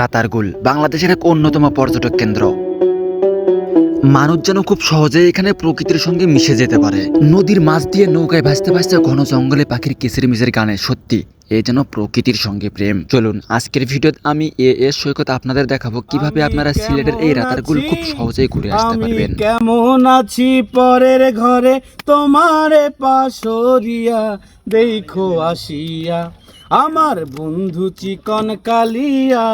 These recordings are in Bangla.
রাতারগুল বাংলাদেশের এক অন্যতম পর্যটক কেন্দ্র। মানুষ যেন খুব সহজেই এখানে প্রকৃতির সঙ্গে মিশে যেতে পারে। নদীর মাছ দিয়ে নৌকায় ভাসতে ভাসতে ঘন জঙ্গলে পাখির কিসির মিসের গানে সত্যি এ যেন প্রকৃতির সঙ্গে প্রেম। চলুন আজকের ভিডিওতে আমি এ এস সৈকত আপনাদের দেখাবো কীভাবে আপনারা সিলেটের এই রাতারগুল খুব সহজেই ঘুরে আসতে পারবেন। কেমন আছি? পরের ঘরে তোমারে পাশরিয়া দেখো আসিয়া। আমার বন্ধু চিকন কালিয়া,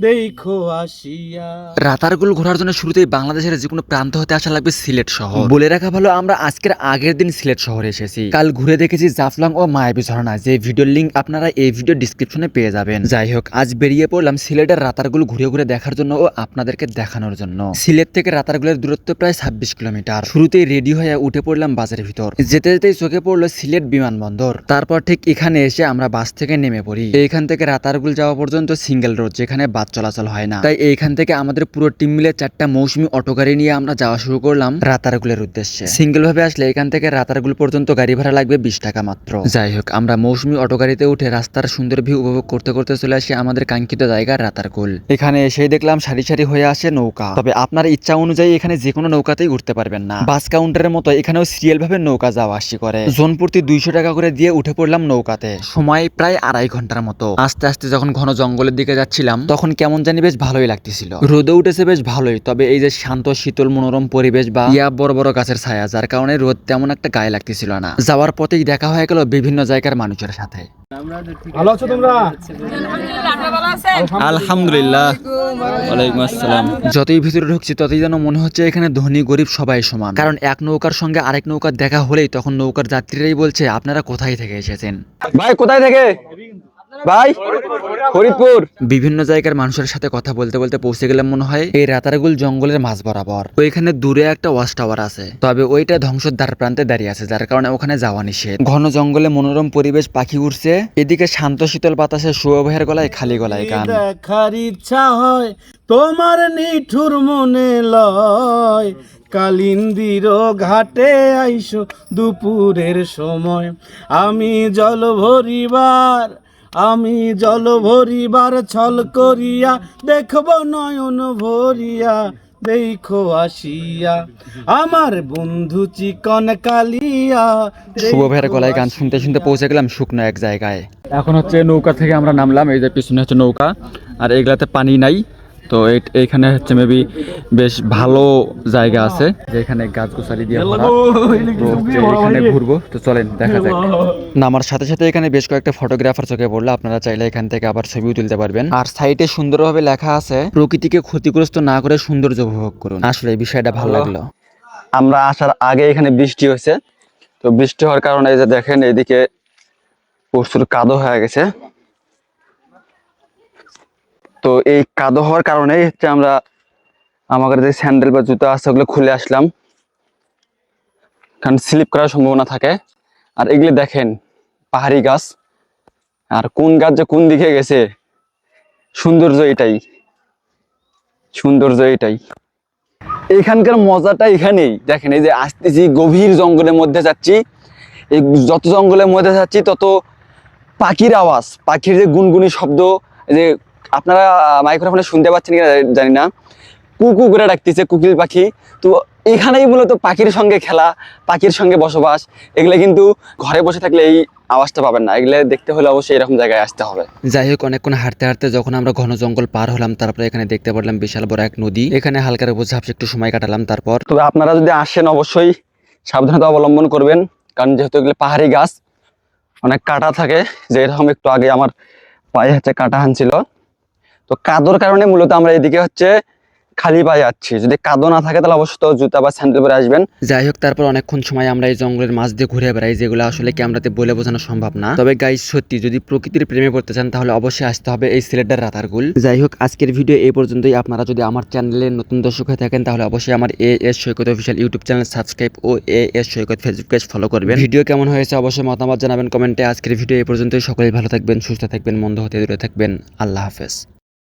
দেখো আসিয়া। রাতারগুল ঘোরার জন্য শুরুতেই বাংলাদেশের যে কোনো প্রান্ত হতে আসা লাগবে সিলেট শহর। বলে রাখা ভালো, আমরা আজকের আগের দিন সিলেট শহরে এসেছি। কাল ঘুরে দেখেছি জাফলং ও মায়াবী ঝর্ণা। যে ভিডিওর লিঙ্ক আপনারা এই ভিডিও ডিসক্রিপশনে পেয়ে যাবেন। যাই হোক, আজ বেরিয়ে পড়লাম সিলেটের রাতারগুল ঘুরে ঘুরে দেখার জন্য ও আপনাদেরকে দেখানোর জন্য। সিলেট থেকে রাতারগুলের দূরত্ব প্রায় ছাব্বিশ কিলোমিটার। শুরুতেই রেডি হয়ে উঠে পড়লাম বাজারের ভিতর। যেতে যেতেই চোখে পড়ল সিলেট বিমানবন্দর। তারপর ঠিক এখানে এসে আমরা বাস থেকে নেমে পড়ি। এইখান থেকে রাতারগুল যাওয়া পর্যন্ত সিঙ্গেল রোড, যেখানে বাস চলাচল হয় না। তাই এইখান থেকে আমাদের পুরো টিম মিলে চারটা মৌসুমি অটো গাড়ি নিয়ে আমরা যাওয়া শুরু করলাম রাতারগুলের উদ্দেশ্যে। সিঙ্গেল ভাবে আসলে এখান থেকে রাতারগুল পর্যন্ত গাড়ি ভাড়া লাগবে বিশ টাকা মাত্র। যাই হোক, আমরা মৌসুমি অটো গাড়িতে উঠে রাস্তার সুন্দর ভিউ উপভোগ করতে করতে চলে আসি আমাদের কাঙ্ক্ষিত জায়গা রাতারগুল। এখানে এসেই দেখলাম সারি সারি হয়ে আসে নৌকা। তবে আপনার ইচ্ছা অনুযায়ী এখানে যে কোনো নৌকাতেই উঠতে পারবেন না। বাস কাউন্টারের মতো এখানেও সিরিয়াল ভাবে নৌকা যাওয়া আসি করে। জন প্রতি দুইশো টাকা করে দিয়ে উঠে পড়লাম নৌকাতে। সময় প্রায় আড়াই ঘণ্টার মতো। আস্তে আস্তে যখন ঘন জঙ্গলের দিকে যাচ্ছিলাম, তখন কেমন জানি বেশ ভালোই লাগতেছিল। রোদে উঠেছে বেশ ভালোই, তবে এই যে শান্ত, শীতল, মনোরম পরিবেশ বা ইয়া বড় বড় গাছের ছায়া, যার কারণে রোদ তেমন একটা গায়ে লাগতেছিল না। যাওয়ার পথেই দেখা হয়ে গেল বিভিন্ন জায়গার মানুষের সাথে। ভালো আছো তোমরা? আলহামদুলিল্লাহ। ওয়ালাইকুম আসসালাম। যতই ভিতরে ঢুকছি ততই যেন মনে হচ্ছে এখানে ধনী গরিব সবাই সমান। কারণ এক নৌকার সঙ্গে আরেক নৌকার দেখা হলেই তখন নৌকার যাত্রীরাই বলছে আপনারা কোথায় থেকে এসেছেন? ভাই কোথায় থেকে? ভাই ফরিদপুর। বিভিন্ন জায়গার মানুষের সাথে কথা বলতে বলতে পৌঁছে গেলাম মনে হয় এই রাতারগুল জঙ্গলের মাঝ বরাবর। ওইখানে দূরে একটা ওয়াচ টাওয়ার আছে। তবে ওইটা ধ্বংসের দ্বার প্রান্তে দাঁড়িয়ে আছে যার কারণে ওখানে যাওয়া নিষেধ। ঘন জঙ্গলে মনোরম পরিবেশ পাখি উঠছে এদিকে শান্ত শীতল বাতাসে শুভভাইয়ের গলায় খালি গলায় গান। দেখার ইচ্ছা হয় তোমার নিঠুর মনে লয়। কালিন্দির ঘাটে আইসো দুপুরের সময়। আমি জল ভরিবার আমি জল ভরিবার ছল করিয়া দেখব নয়ন ভরিয়া দেখো আসিয়া। আমার বন্ধু চিকন কালিয়া শুভ ভের গলায় গান শুনতে শুনতে পৌঁছে গেলাম শুকনো এক জায়গায়। এখন হচ্ছে নৌকা থেকে আমরা নামলাম এই যে পিছনে হচ্ছে নৌকা আর এগুলাতে পানি নাই। তো এই- এইখানে হচ্ছে মেবি বেশ ভালো জায়গা আছে যেখানে গাছ গোছালি দিয়ে এখানে ঘুরবো। তো চলেন দেখা যাক। নামার সাথে সাথে এখানে বেশ কয়েকটা ফটোগ্রাফার চোখে পড়ল। আপনারা চাইলে এখান থেকে আবার ছবিও তুলতে পারবেন। আর সাইটে সুন্দরভাবে লেখা আছে প্রকৃতিকে ক্ষতিগ্রস্ত না করে সৌন্দর্য উপভোগ করুন। আসলে এই বিষয়টা ভালো লাগল। আমরা আসার আগে এখানে বৃষ্টি হয়েছে। তো বৃষ্টি হওয়ার কারণে এই যে দেখেন এদিকে প্রচুর কাদো হয়ে গেছে। তো এই কাদো হওয়ার কারণে হচ্ছে আমরা আমাদের যে স্যান্ডেল বা জুতো আছে ওগুলো খুলে আসলাম। কারণ স্লিপ করার সম্ভাবনা থাকে। আর এগুলো দেখেন, পাহাড়ি গাছ। আর কোন গাছ যে কোন দিকে গেছে? সৌন্দর্য এটাই। সৌন্দর্য এটাই। এখানকার মজাটা এখানেই। দেখেন, এই যে আসতেছি গভীর জঙ্গলের মধ্যে যাচ্ছি। এই যত জঙ্গলের মধ্যে যাচ্ছি, তত পাখির আওয়াজ, পাখির যে গুনগুনি শব্দ যে আপনারা মাইক্রোফোনে শুনতে পাচ্ছেন কিনা জানি না। কুকু করে ডাকতেছে কুকিল পাখি। তো এখানেই মূলত পাখির সঙ্গে খেলা পাখির সঙ্গে বসবাস এগুলো কিন্তু ঘরে বসে থাকলে এই আওয়াজটা পাবেন না। এগুলো দেখতে হলে অবশ্যই এরকম জায়গায় আসতে হবে। যাই হোক অনেকক্ষণ হাঁটতে হাঁটতে যখন আমরা ঘন জঙ্গল পার হলাম তারপরে এখানে দেখতে পারলাম বিশাল বড় এক নদী। এখানে হালকার উপর ঝাপসে একটু সময় কাটালাম তারপর। তবে আপনারা যদি আসেন অবশ্যই সাবধানতা অবলম্বন করবেন। কারণ যেহেতু এগুলো পাহাড়ি গাছ অনেক কাটা থাকে। যে এরকম একটু আগে আমার পায়ে হচ্ছে কাটা হানছিল তো কাদোর কারণে মূলত আমরা এদিকে হচ্ছে খালি পায়ে যাচ্ছি। যদি কাদো না থাকে তাহলে অবশ্যই তো জুতা বা স্যান্ডেল পরে আসবেন। যাই হোক, তারপর অনেকক্ষণ সময় আমরা এই জঙ্গলের মাছ দিয়ে ঘুরে বেড়াই, যেগুলো আসলে ক্যামেরাতে বলে বোঝানো সম্ভব না। তবে গাইজ সত্যি যদি প্রকৃতির প্রেমে পড়তে চান, তাহলে অবশ্যই আসতে হবে এই সিলেটের রাতারগুল। যাই হোক, আজকের ভিডিও এই পর্যন্তই। আপনারা যদি আমার চ্যানেলে নতুন দর্শক হয়ে থাকেন, তাহলে অবশ্যই আমার A S Saikat official YouTube channel subscribe O A S Saikat Facebook page follow করবেন। ভিডিও কেমন হয়েছে অবশ্যই মতামত জানাবেন কমেন্টে। আজকের ভিডিও এই পর্যন্তই। সকলেই ভালো থাকবেন, সুস্থ থাকবেন, মন্দ হতে দূরে থাকবেন। আল্লাহ হাফেজ।